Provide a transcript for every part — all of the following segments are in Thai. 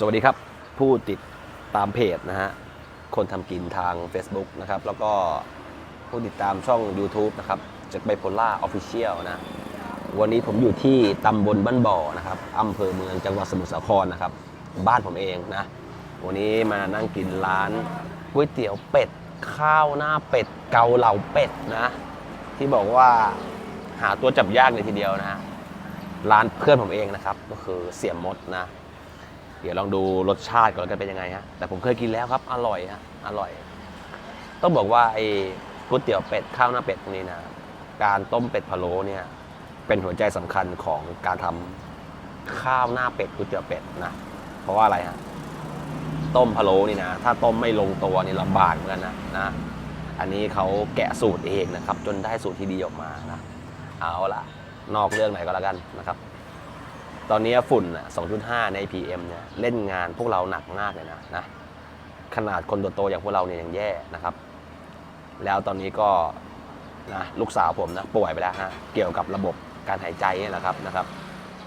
สวัสดีครับ ผู้ติดตามเพจนะฮะ คนทำกินทาง Facebook นะครับ แล้วก็ผู้ติดตามช่อง YouTube นะครับจากไบโพล่าออฟฟิเชียลนะ วันนี้ผมอยู่ที่ตำบลบ้านบ่อนะครับอำเภอเมืองจังหวัดสมุทรสาครนะครับ บ้านผมเองนะ วันนี้มานั่งกินร้านก๋วยเตี๋ยวเป็ด ข้าวหน้าเป็ด เกาเหลาเป็ดนะ ที่บอกว่าหาตัวจับยากเลยทีเดียวนะร้านเพื่อนผมเองนะครับ ก็คือเสี่ยมมดนะ เดี๋ยวลองดูรสชาติก่อนกันเป็นยังไงฮะแต่ผมเคยกินแล้วครับ อร่อยฮะอร่อย ต้องบอกว่าไอ้ก๋วยเตี๋ยวเป็ดข้าวหน้าเป็ดพวกนี้นะการต้มเป็ดพะโล้เนี่ย เป็นหัวใจสำคัญของการทำข้าวหน้าเป็ดก๋วยเตี๋ยวเป็ดนะเพราะว่าอะไรฮะต้มพะโล้นี่นะ ถ้าต้มไม่ลงตัวนี่ลำบากเหมือนกันนะนะ อันนี้เขาแกะสูตรเองนะครับ จนได้สูตรที่ดีออกมานะเอาละนอกเรื่องไหนก็แล้วกันนะครับ ตอนนี้ฝุ่น 2.5 ใน PM เนี่ยเล่นงานพวกเราหนักมากเลยนะนะ ขนาดคนโตๆอย่างพวกเราเนี่ยยังแย่นะครับ แล้วตอนนี้ก็นะลูกสาวผมนะป่วยไปแล้วฮะเกี่ยวกับระบบการหายใจนี่ยนะครับนะครับ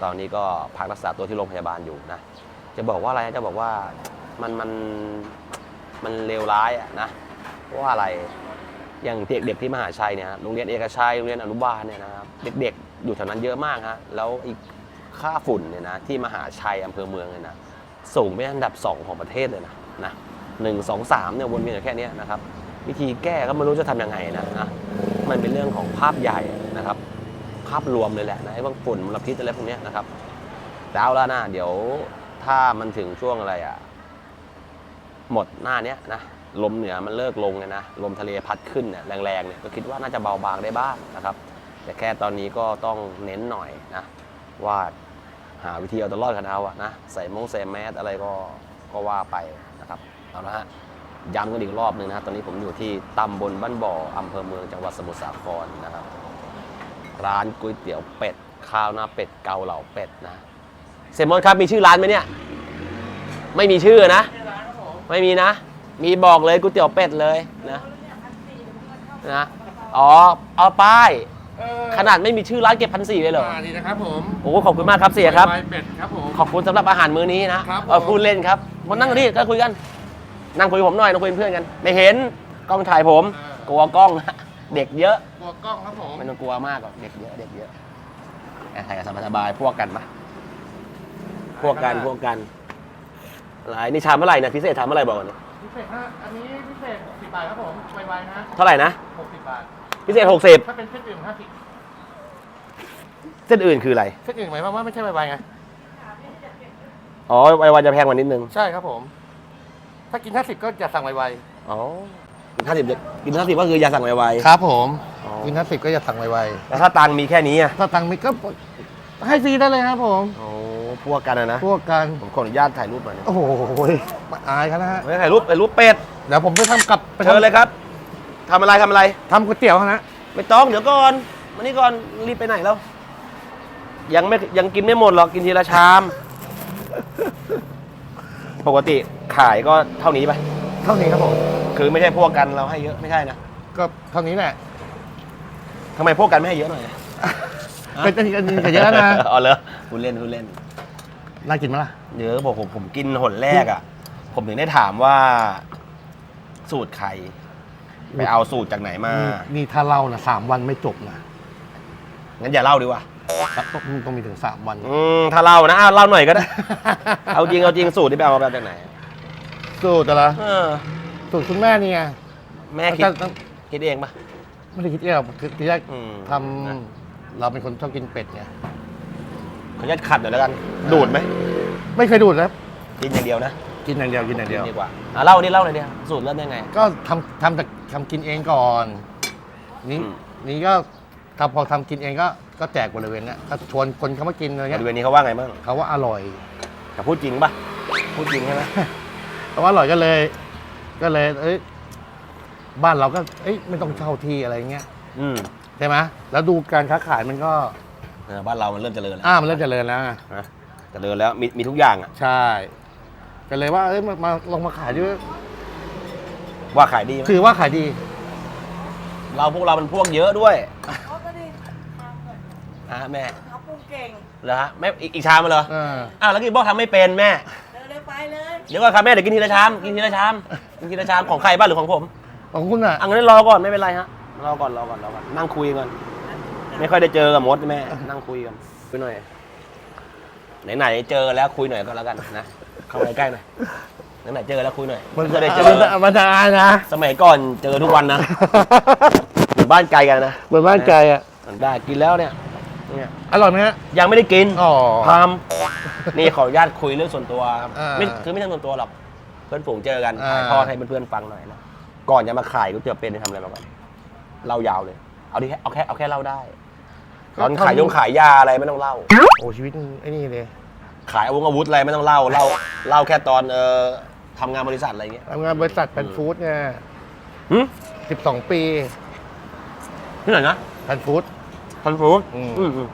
ตอนนี้ก็พักรักษาตัวที่โรงพยาบาลอยู่นะ จะบอกว่าอะไรจะบอกว่ามันมันมันเลวร้ายอะนะเพราะว่าอะไรอย่างเด็กๆที่มหาชัยเนี่ยโรงเรียนเอกชัยโรงเรียนอนุบาลเนี่ยนะครับเด็กๆอยู่แถวนั้นเยอะมากฮะแล้วอีก ค่าฝุ่นเนี่ยนะที่มหาชัยอำเภอเมืองเนี่ยนะสูงเป็นอันดับ 2 ของประเทศเลยนะนะหนึ่งสองสามเนี่ยวนเวียนอยู่แค่นี้นะครับวิธีแก้ก็ไม่รู้จะทำยังไงนะนะมันเป็นเรื่องของภาพใหญ่นะครับ ภาพรวมเลยแหละนะไอ้พวกฝุ่นมลพิษอะไรพวกนี้นะครับแล้วแล้วนะเดี๋ยวถ้ามันถึงช่วงอะไรอะหมดหน้าเนี้ยนะลมเหนือมันเลิกลงเนี่ยนะลมทะเลพัดขึ้นเนี่ยแรงๆเนี่ยก็คิดว่าน่าจะเบาบางได้บ้างนะครับ แต่แค่ตอนนี้ก็ต้องเน้นหน่อยนะ ว่าหาวิธีเอาตัวรอดกันเอาอะนะใส่มงใส่แมสอะไรก็ก็ว่าไปนะครับเอาละฮะย้ำกันอีกรอบหนึ่งนะฮะตอนนี้ผมอยู่ที่ตำบลบ้านบ่ออำเภอเมืองจังหวัดสมุทรสาครนะครับ ร้านก๋วยเตี๋ยวเป็ด ข้าวหน้าเป็ดเกาเหลาเป็ดนะเซมอนครับมีชื่อร้านไหมเนี่ยไม่มีชื่อนะ ไม่มีนะ มีบอกเลยก๋วยเตี๋ยวเป็ดเลยนะนะอ๋อเอาป้าย ขนาดไม่มีชื่อร้านเก็บพันสี่เลยเหรออ่าดีนะครับผมโอ้ขอบคุณมากครับเสียครับไวเป็ดครับผม ขอบคุณสำหรับอาหารมื้อนี้นะครับผม เออพูดเล่นครับคนนั่งกันนี่ก็คุยกัน นั่งคุยกับผมหน่อยนั่งคุยเป็นเพื่อนกัน ไม่เห็นกล้องถ่ายผม กลัวกล้อง เด็กเยอะตัวกล้องครับผมไม่ต้องกลัวมากหรอกเด็กเยอะเด็กเยอะแอบถ่ายกันสบายๆพวกกันปะพวกกันพวกกันอะไรนี่ชามเมื่อไหร่นะพิเศษชามเมื่อไหร่บอกก่อนนะพิเศษฮะอันนี้พิเศษ60บาทครับผมไวๆนะเท่าไหร่นะ60บาท พิเศษ60ถ้าเป็นเส้นอื่น50เส้นอื่นคืออะไร เส้นอื่นหมายความว่าไม่ใช่ไวๆไง อ๋อไววาจะแพงกว่านิดนึง ใช่ครับผม ถ้ากิน50ก็จะสั่งไวอ๋อกินห้าสิบกินห้าสิบก็คืออย่าสั่งไวๆครับผมอ๋อกิน50ก็จะสั่งไวๆแต่ถ้าตังค์มีแค่นี้อะๆถ้าตังค์มีก็ให้ฟรีได้เลยครับผมโอ้พวกกันอะนะพวกกันผมขออนุญาตถ่ายรูปหน่อยนะโอ้โหมาอายเขานะฮะไม่ถ่ายรูปเป็นรูปเป็ดเดี๋ยวผมไปทำกับไปเชิญเลยครับ ทำอะไรทำอะไร ทำก๋วยเตี๋ยวนะไม่ต้องเดี๋ยวก่อนมานี่ก่อนรีบไปไหนแล้ว ยังไม่ยังกินไม่หมดหรอกกินทีละชาม ปกติขายก็เท่านี้ปะเท่านี้ครับผมคือไม่ใช่พวกกันเราให้เยอะไม่ใช่นะก็เท่านี้แหละทำไมพวกกันไม่ให้เยอะหน่อยเป็นอันนี้อันนี้เยอะนะอ๋อเหรอคุณเล่นคุณเล่น น่ากินไหมล่ะ เยอะบอกผมผมกินหนแรกอะ ผมถึงได้ถามว่า สูตรใคร ไปเอาสูตรจากไหนมานี่ถ้าเล่านะสามวันไม่จบนะงั้นอย่าเล่าดีกว่า ต้องต้องมีถึงสามวัน อืมถ้าเล่านะอ้าวเล่าหน่อยก็ได้ เอาจริงเอาจริงสูตรที่ไปเอามาจากไหนสูตรอะไรเออสูตรคุณแม่นี่ไงแม่คิดต้องต้องคิดเองปะ ไม่ได้คิดเองหรอกคือทีแรกอืมทำเราเป็นคนชอบกินเป็ดไงขออนุญาตขัดหน่อยแล้วกัน ดูดไหมไม่เคยดูดนะกินอย่างเดียวนะกินอย่างเดียวกินอย่างเดียว ดีกว่าอะเล่านี่เล่าหน่อยดิสูตรเริ่มได้ไง ก็ทำทำจาก ทำกินเองก่อน นี่อืม นี่ก็ทำพอทำกินเองก็ก็แจกบริเวณเนี้ยก็ชวนคนเขามากินอะไรบเงี้ยริเวณนี้เขาว่าไงบ้างเขาว่าอร่อยแต่พูดจริงปะพูดจริงใช่ไหมเขาว่าอร่อยก็เลย ก็เลย เอ้ยบ้านเราก็ เอ้ยไม่ต้องเช่าที่อะไรเงี้ยอืมใช่ไหมแล้วดูการค้าขายมันก็เออบ้านเรามันเริ่มเจริญแล้วอ่ามันเริ่มเจริญแล้วไงนะเจริญแล้วมีมีทุกอย่างอะใช่ ก็เลยว่าเอ้ยมามาลองมาขายด้วย ว่าขายดีไหมถือว่าขายดี เราพวกเรามันพวกเยอะด้วยเขาก็ได้ทำอะฮะแม่เขาปรุงเก่งเหรอฮะแม่อีกอีกชามมาเหรอเออ อ้าวแล้วกี่บอกทำไม่เป็นแม่เร็วเร็วๆไปเลยเดี๋ยวก่อนครับแม่เดี๋ยวกินทีละชามกินทีละชามกินทีละชามของใครบ้างหรือของผมของคุณอะ อังั้นรอก่อนไม่เป็นไรฮะรอก่อนรอก่อนรอก่อนนั่งคุยก่อนไม่ค่อยได้เจอกับมดแม่นั่งคุยกันคุยหน่อยไหนๆเจอแล้วคุยหน่อยก็แล้วกันนะเข้าไปใกล้หน่อย ไหนๆเจอแล้วคุยหน่อยมันไม่เคยได้เจอมันมันจะอายนะสมัยก่อนเจอทุกวันนะอยู่บ้านไกลกันนะเหมือนบ้านไกลอะมันได้กินแล้วเนี่ยเนี่ย อร่อยไหมฮะ ยังไม่ได้กินอ๋อ พามนี่ขออนุญาตคุยเรื่องส่วนตัวครับอ่าไม่คือไม่ใช่ส่วนตัวหรอกเพื่อนฝูงเจอกันอ่า ถ่ายทอดให้เพื่อนๆฟังหน่อยนะก่อนจะมาขายก๋วยเตี๋ยวเป็นทำอะไรมาก่อนเล่ายาวเลยเอาดิเอาแค่เอาแค่เล่าได้ตอนขายยงขายยาอะไรไม่ต้องเล่า โอ้ชีวิตไอ้นี่เลย ขายอาวุธอาวุธอะไรไม่ต้องเล่าเล่าเล่าแค่ตอนเอ่อ ทำงานบริษัทอะไรเงี้ยทำงานบริษัทเป็นฟู้ดไงหึสิบสองปีที่ไหนนะเป็นฟู้ด พันฟูดอืม อืมอืม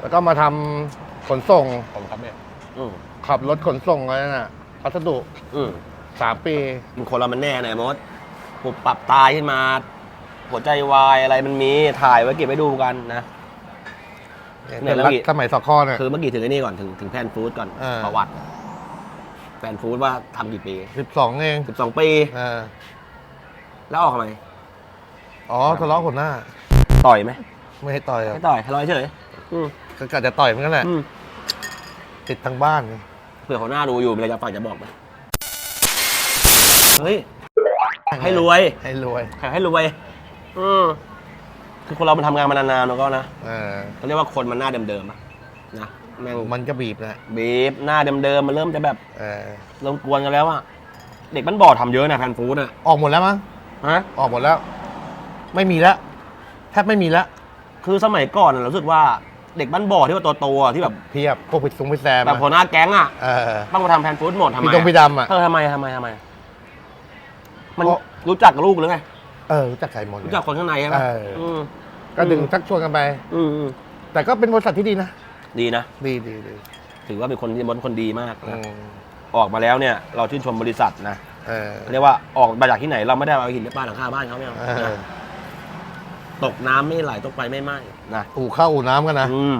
แล้วก็มาทำขนส่ง ผมครับเนี่ยอืมขับรถขนส่งอะไรน่ะ พัสดุอืมสามปี มันคนเรามันแน่ไหนมดปุบปรับตายขึ้นมา หัวใจวายอะไรมันมีถ่ายไว้เก็บไว้ดูกันนะ เนี่ยแล้วอีก สมัยสคอเนี่ย คือเมื่อกี้ถึงไอ้นี่ก่อนถึงถึงแพนฟู้ดก่อนอ่าประวัติ แพนฟู้ดว่าทำกี่ปี สิบสองเอง12 ปี เออแล้วออกทำไม อ๋อทะเลาะหัวหน้า ต่อยไหมไม่ให้ต่อยอะไม่ต่อยทะเลาะเฉยอืมก็กะจะต่อยเหมือนกันแหละ อืมติดทางบ้าน เผื่อเขาหน้าดูอยู่มีอะไรจะฝากจะบอกไหมเฮ้ย ให้รวย ให้รวย ขายให้รวยอืมคือคนเรามันทำงานมานานๆแล้วก็นะ เออเขาเรียกว่าคนมันหน้าเดิมๆอะนะ แม่งมันก็บีบนะบีบหน้าเดิมๆมันเริ่มจะแบบเออเริ่มกวนกันแล้วอะเด็กมันบ่อทำเยอะนะแพนฟู้ดอะออกหมดแล้วมั้งฮะออกหมดแล้ว ไม่มีแล้วแทบไม่มีแล้วคือสมัยก่อนอะเรารู้สึกว่าเด็กบ้านบ่อที่ว่าโตๆอะที่แบบเพียบพวกพิซซุงพิซแซมแบบหัวหน้าแก๊งอะเออต้องมาทำแพนฟู้ดหมดทำไมพี่ตรงพี่อะดำอะ เออทำไมทำไมทำไม มันเพราะ รู้จักกับลูกหรือไง เออรู้จักใครหมดรู้จักคนข้างในใช่ไหมเอออื มก็ดึงชักชวนกันไป อืมอืมแต่ก็เป็นบริษัทที่ดีนะ ดีนะ ดีดีดีถือว่าเป็นคนที่มดคนดีมากอืนะมออกมาแล้วเนี่ยเราชื่นชมบริษัทนะเออเรียกว่าออกมาจากที่ไหนเราไม่ได้เอาหินไปปาหลังคาบ้านเขาไม่เอาเออนะตกน้ำไม่ไหลตกไฟไม่ไหม้นะอู่ข้าวอู่น้ำกันนะอืม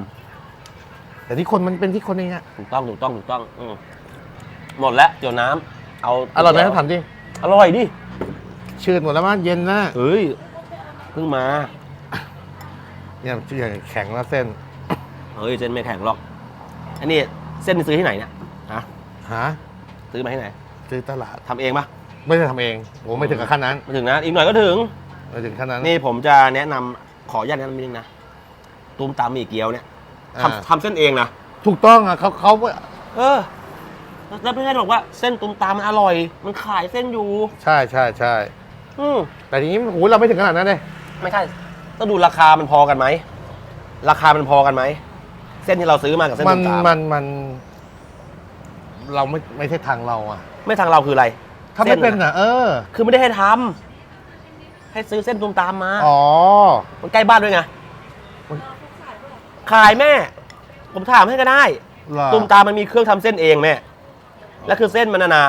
แต่ที่คนมันเป็นที่คนเองอะถูกต้องถูกต้องถูกต้องอืมหมดแล้วเดี๋ยวน้ำเอาอร่อยไหมถามดิอร่อยดิชื่นหมดแล้วมั้งเย็นนะเฮ้ยเพิ่งมาเนี่ยชื่อแข็งแล้วเส้น เฮ้ยเส้นไม่แข็งหรอก อันนี้เส้นนี่ซื้อที่ไหนเนี่ยฮะหาซื้อมาที่ไหนซื้อตลาดทำเองปะไม่ได้ทำเองโอ้ไม่ถึงกับขั้นนั้นไม่ถึงนะอีกหน่อยก็ถึงไม่ถึงขั้นนั้น นี่ผมจะแนะนำขออนุญาตแนะนำนิดนึงนะตุ้มตามหมี่เกี๊ยวเนี่ยอ่า ทำทำเส้นเองนะถูกต้องอะเขาเขาเออแล้วไม่ใช่บอกว่าเส้นตุ้มตามมันอร่อย มันขายเส้นอยู่ ใช่ใช่ใช่อืม แต่ทีนี้โอ้โหเราไม่ถึงขนาดนั้นเลยไม่ใช่ต้องดูราคามันพอกันไหม ราคามันพอกันไหม เส้นที่เราซื้อมากับเส้นมันตุ้มตามมันมัน เราไม่ไม่ใช่ทางเราอะไม่ทางเราคืออะไรถ้าไม่เป็นส้ะอะเออ คือไม่ได้ให้ทำให้ซื้อเส้นตุ้มตามมา อ๋อ มันใกล้บ้านด้วยไงขายแม่ ผมถามให้ก็ได้ เหรอตุ้มตามมันมีเครื่องทำเส้นเองแม่ แล้วคือเส้นมันนะนะ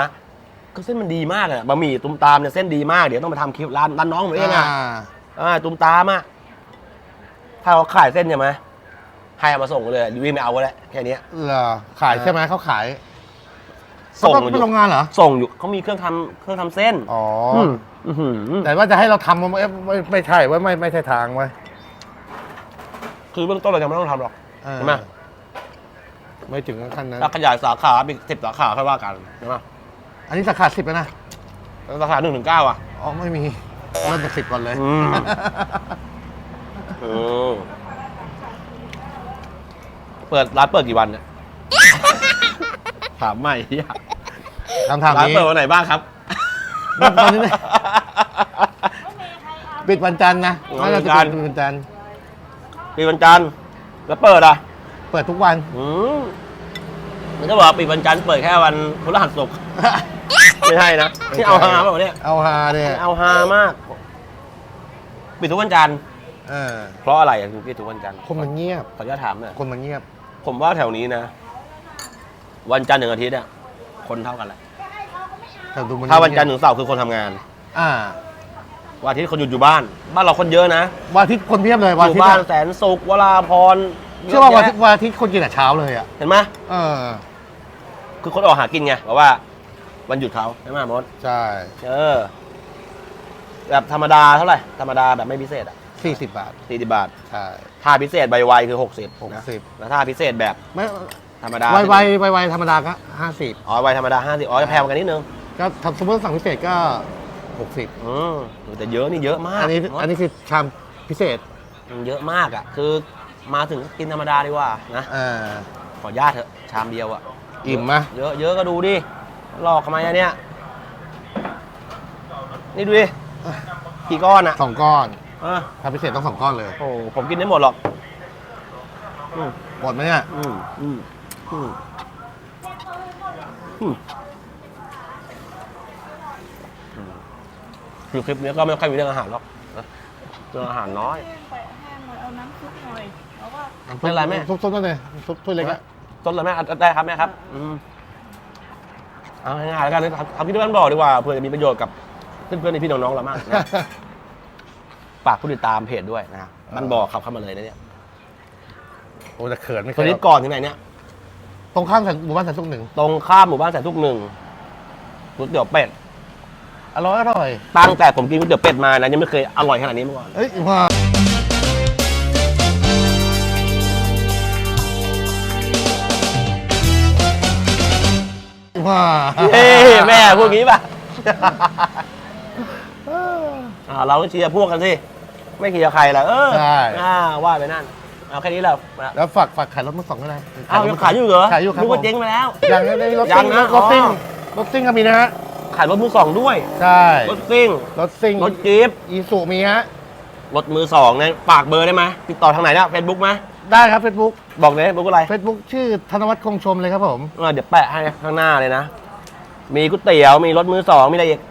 คือเส้นมันดีมากอะบะหมี่ตุ้มตามเนี่ยเส้นดีมาก เดี๋ยวต้องไปทำคลิปร้านร้านน้องผมเองอะอ่า อ่าตุ้มตามอะถ้าเขาขายเส้นใช่ไหม ให้เอามาส่งเลยดิวี่ไม่เอาก็แล้วแค่เนี้ย เหรอขายใช่ไหมเขาขายส่งเขาอเป็นยู่โรงงานเหรอ ส่งอยู่เขามีเครื่องทำเครื่องทำเส้นอ๋ออมอื้อหือแต่ว่าจะให้เราทำมันไม่ไม่ไม่ใช่ว่าไม่ไม่ใช่ทางไว้ยคือเบื้องต้นเราจะไม่ต้องทำหรอก เออใช่ไหม ไม่ถึงขั้นนั้น ถ้าขยายสาขาอีกสิบสาขาค่อยว่ากันใช่ไหมอันนี้สาขาสิบแล้วนะ แล้วสาขาหนึ่งถึงเก้าอะ อ๋อ ไม่มีเริ่มจากสิบก่อนเลย อืมอืม เปิดร้านเปิดกี่วันเนี่ย ถามใหม่เหี้ยคำถามร้านนี้ เปิดวันไหนบ้างครับตอนนี้เนี่ยไม่มีใครเอาปิดวันจันทร์นะอ๋อน่าจะวันจันทร์ ปิดวันจันทร์ปีวันจันทร์แล้วเปิดอะ เปิดทุกวัน อืมมันก็บอกว่าปิดวันจันทร์เปิดแค่วันพฤหัสศุกร์ ไม่ใช่นะนี่เอาฮาเปล่าเนี่ยเอาฮาเนี่ยเอาฮามาก ปิดทุกวันจันทร์เออเพราะอะไรอะถึงปิดทุกวันจันทร์คนมันเงียบ ขออนุญาตถามหน่อยคนมันเงียบ ผมว่าแถวนี้นะ วันจันทร์ถึงอาทิตย์อะคนเท่ากันแหละแต่ดูมันถ้าวันจันทร์ถึงเสาร์คือคนทำงานอ่าวันอาทิตย์คนหยุดอยู่บ้าน บ้านเราคนเยอะนะวันอาทิตย์คนเพียบเลยอวันอายู่ทิตย์บ้านอะแสนสุขวราพรเชื่อว่าวันอาทิตเยย์วันอาทิตย์คนกินแต่เช้าเลยอะเห็นไหมเออคือคนออกหากินไงเพราะว่า วันหยุดเขาใช่ไหมมด ใช่ เออ แบบธรรมดาเท่าไหร่ ธรรมดาแบบไม่พิเศษอะ 40 บาทสี่สิบบาท ใช่ถ้าพิเศษใบไวคือหกสิบ60แล้วถ้าพิเศษแบบไม่ธรรมดาไวไวไวไวธรรมดาก็ 50อ๋อไวทำมดาห้าสิบอ๋อจะแพงกว่ากันนิดนึงก็ทำสมมติสั่งพิเศษก็ 60อืมแต่เยอะนี่เยอะมากอันนี้อันนี้คือชามพิเศษมันเยอะมากอะ คือมาถึงกินธรรมดาดีกว่านะอ่าขออนุญาตเถอะชามเดียวอะอิ่มไหมเยอะเยอะก็ดูดิหลอกทำไมอะเนี่ยนี่ดูดิกี่ก้อนอะสองก้อน อะทำพิเศษต้องสองก้อนเลยโอ้ผมกินได้หมดหรอกอืมหมดไหมเนี่ยอืมอืมอืมอืมคือคลิปนี้ก็ไม่ค่อยมีเรื่องอาหารหรอกนะเรื่องอาหารน้อย แห้งไปแห้งหน่อยเอาน้ำซุปหน่อยแล้วก็เป็นไรแม่ ซุปซุปนั่นเลยซุปถ้วยเล็กอะต้นเลยแม่อะได้ครับแม่ครับอืมเอาง่ายๆแล้วกันทำทำที่บ้านบอกดีกว่าเพื่อจะมีประโยชน์กับเพื่อนๆในพี่น้องๆเรามากนะ ฝากผู้ติดตามเพจด้วยนะครับบ้านบอกขับเข้ามาเลยนะเนี่ยโอ้แต่เขินไม่คเคนยนี้ก่อนถึงไหนเนี่ย ตรงข้ามแสนหมู่บ้านแสนสุขหนึ่งตรงข้ามหมู่บ้านแสนทุกหนึ่งก๋วยเตี๋ยวเป็ด อร่อยอร่อยตั้งแต่ผมกินก๋วยเตี๋ยวเป็ดมานะยังไม่เคยอร่อยขนาดนี้มาก่อน เอ้ยว่าว่าเฮ้แม่พูดงี้ป่ะ อ่าเราก็เชียร์พวกกันสิ ไม่เชียร์ใครล่ะเออใช่ อ่าว่าไปนั่นเอาแค่นี้แหละแล้วฝากฝากขายรถมือสองก็ได้อ้าวยังขายอยู่เหรอขายอยู่ครับนึกว่าผมเจ๊งไปแล้ว ยังไม่ได้รถยัซิ่งงนะ รถซิ่งอ๋อรถซิ่งก็มีนะฮะขายรถมือสองด้วย ใช่รถซิ่ง รถซิ่งรถจี๊ปอีสุมีฮะรถมือสองเนี่ยฝากเบอร์ได้ไหมติดต่อทางไหนเนี่ยเฟซบุ๊กไหมได้ครับเฟซบุ๊กบอกเลยบุ๊กอะไรเฟซบุ๊กชื่อธนวัฒน์คงชมเลยครับผม เออเดี๋ยวแปะให้ข้างหน้าเลยนะ มีก๋วยเตี๋ยวมีรถมือสองมีอะไรอีก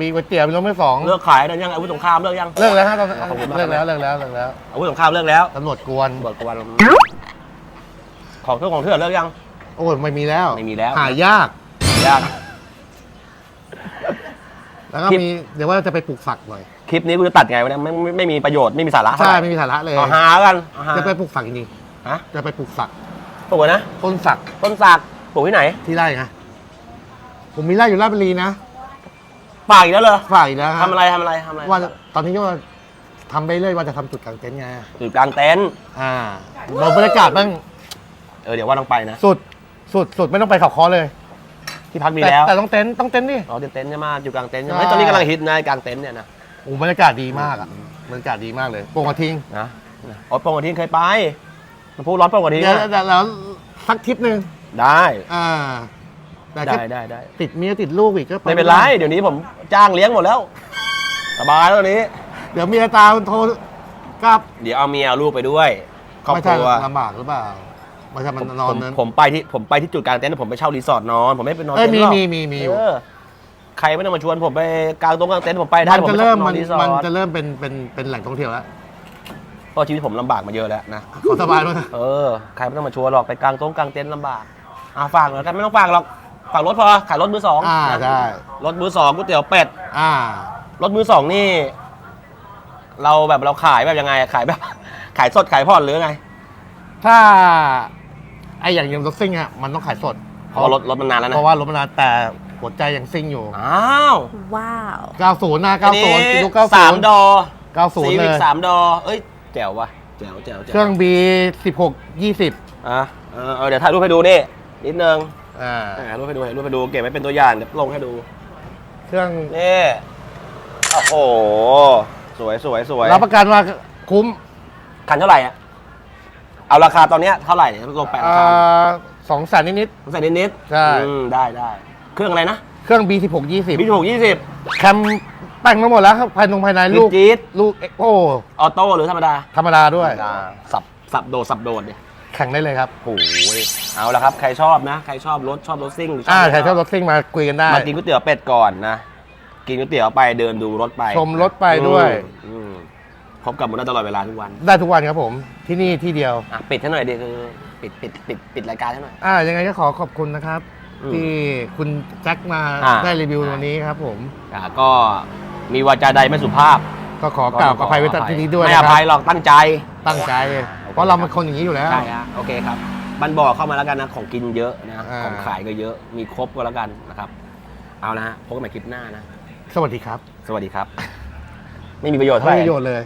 มีก๋วยเตี๋ยวมีรถมือสองเลิกขายแล้วยังอาวุธสงครามเลิกยัง เลิกแล้วฮะตอนขอบคุณมาก เลิกแล้วเลิกแล้วเลิกแล้วอาวุธสงครามเลิกแล้วตำรวจกวนเบิกกวนของเทื่อของเทื่อเลิกยัง โอ้ยไม่มีแล้วไม่มีแล้ว หายาก ยาก แล้วก็คลิป มีเดี๋ยวว่าจะไปปลูกฝักหน่อยคลิปนี้กูจะตัดไงวะเนี่ยไม่ไม่ไม่มีประโยชน์ไม่มีสาระใช่เท่าหร่ไม่มีสาระเลยเอาหากันเอาหาจะไปปลูกฝักจริงฮะๆจะไปปลูกฝักปลูกไว้นะต้นฝักต้นสักปลูกที่ไหน ที่ไร่ไงผมมีไร่อยู่ราชบุรีนะ ป่าอีกแล้วเหรอฝ่ายแล้วทำอะไรทำอะไรทำอะไรว่าจะตอนนี้ก็ว่าทำไปเรื่อยว่าจะทำจุดกลางเต็นท์ไงอยู่กลางเต็นท์อ่าเราบรรยากาศบ้างเออเดี๋ยวว่าต้องไปนะ สุดสุดสุดไม่ต้องไปเขาคอเลยที่พักมีแต่แล้วแต่ต้องเต็นท์ต้องเต็นท์ดิ อ๋อเต็นท์ใช่ไหมอยู่กลางเต็นท์ใช่ไหมใช่เฮ้ยตอนนี้กำลังฮิตนะกลางเต็นท์เนี่ยนะโอ้บรรยากาศดีมากอะบรรยากาศดีมากเลยโป่งกระทิงนะอ๋อโปรงกระทิงเคยไปมันพูดร้อนโปรงกระทิงเดี๋ยวอะเดี๋ยวแล้วสักทริปหนึ่งได้ อ่า แต่ได้แค่ได้ได้ติดเมียติดลูกอีกก็ไม่เป็นไร เดี๋ยวนี้ผมจ้างเลี้ยงหมดแล้ว สบายแล้วตอนนี้ เดี๋ยวเมียตามโทรกลับเดี๋ยวเอาเมียเอาลูกไปด้วยครอบไม่คใช่รัวลำบากหรือเปล่าไม่ใช่มันผมนอผนมนั้น ผมไปที่ผมไปที่จุดกลางเต็นท์ผมไปเช่ารีสอร์ทนอน ผมไม่ไปนอนเอ้ยเต็นมีท์หรอกมีมีมีอยู่ เออใครไม่ต้องมาชวนผมไปกลางตรงกลางเต็นท์ผมไปได้มันผมจะไม่เริ่มต้องนมัอนนรีสอมันร์ทจะเริ่มเป็นเป็นเป็นแหล่งท่องเที่ยวแล้วเพราะชีวิตผมลำบากมาเยอะแล้วนะ ขอสบายมากเออ ใครไม่ต้องมาชวนหรอกไปกลางตรงกลางเต็นท์ลำบากอ่าฝากหน่อยกันไม่ต้องฝากหรอก ฝากรถพอขายรถมือสองอ่าได้รถมือสองก๋วยเตี๋ยวเป็ดอ่ารถมือสองนี่ เราแบบเราขายแบบยังไงขายแบบ ขายสดขายผ่อนหรือไง ถ้าไออย่างอยังรถซิ่งอะมันต้องขายสดเพราะว่ารถรถมันนานแล้วนะเพราะว่ารถมันนานแต่หัวใจยังซิ่งอยู่อ้าวว้าว90นะอันนี้90ยุค90สามดอ90ซีเลวิกยสามดอเอ้ยแจ๋วว่ะแจ๋วแจ๋วแจ๋วเครื่อง B 16 20อะเออเออเดี๋ยวถ่ายรูปให้ดูนี่นิดนึง อ่าถ่ายรูปให้ดูถ่ายรูปให้ดูเก็บไว้เป็นตัวอย่างเดี๋ยวลงให้ดูเครื่องนี่โอ้โหสวยสวยสวยรับประกันว่าคุ้มคันเท่าไหร่อะเอาราคาตอนเนี้ยเท่าไหร่เนี่ยลงแปดราอ่คาาสองแสนนิด ใส่นิดนิดๆใช่ อืมได้ได้เครื่องอะไรนะๆเครื่อง B 16บิ20ถูกยี่สิบ แคมแต่งมาหมดแล้วครับภายในภายในลูลูกกจี๊ด ลูกเอ็กโอออโต้หรือธรรมดาธรรมดาด้วยธรรมดาสับสับโดดสับโดดเนี่ย แข่งได้เลยครับ โอ้ยเอาละครับ ใครชอบนะ ใครชอบรถชอบรถซิ่งหรือชอ่าอบใครชอบรถซิ่งมาคุยกันได้ มากินก๋วยเตี๋ยวเป็ดก่อนนะ กินก๋วยเตี๋ยวไปเดินดูรถไปชมรถไปด้วย อืมอืมพบกับมันได้ตลอดเวลาทุกวันได้ทุกวันครับผมที่นี่ที่เดียว อะปิดให้หน่อยดิคือปิดปิดปิดปิดรายการให้หน่อย อ่ายังไงก็ขอขอบคุณนะครับ อืมที่คุณแจ็คมาอ่า ได้รีวิววันนี้ครับ ผมอะก็มีวาจาใดไม่สุภาพก็ขอกล่าวอภัยไว้ที่นี้ด้วยไม่นะอคภัรัยบหรอกตั้งใจ ตั้งใจ เพราะเราเป็นคนอย่างนี้อยู่แล้ว ใช่ฮะโอเคครับบ้านบ่อเข้ามาแล้วกันนะของกินเยอะนะอ่า ของขายก็เยอะมีครบก็แล้วกันนะครับเอานะฮะพบกันใหม่คลิปหน้านะ สวัสดีครับสวัสดีครับ ไม่มีประโยชน์เท่าไหไม่ร่ มีประโยชน์เลย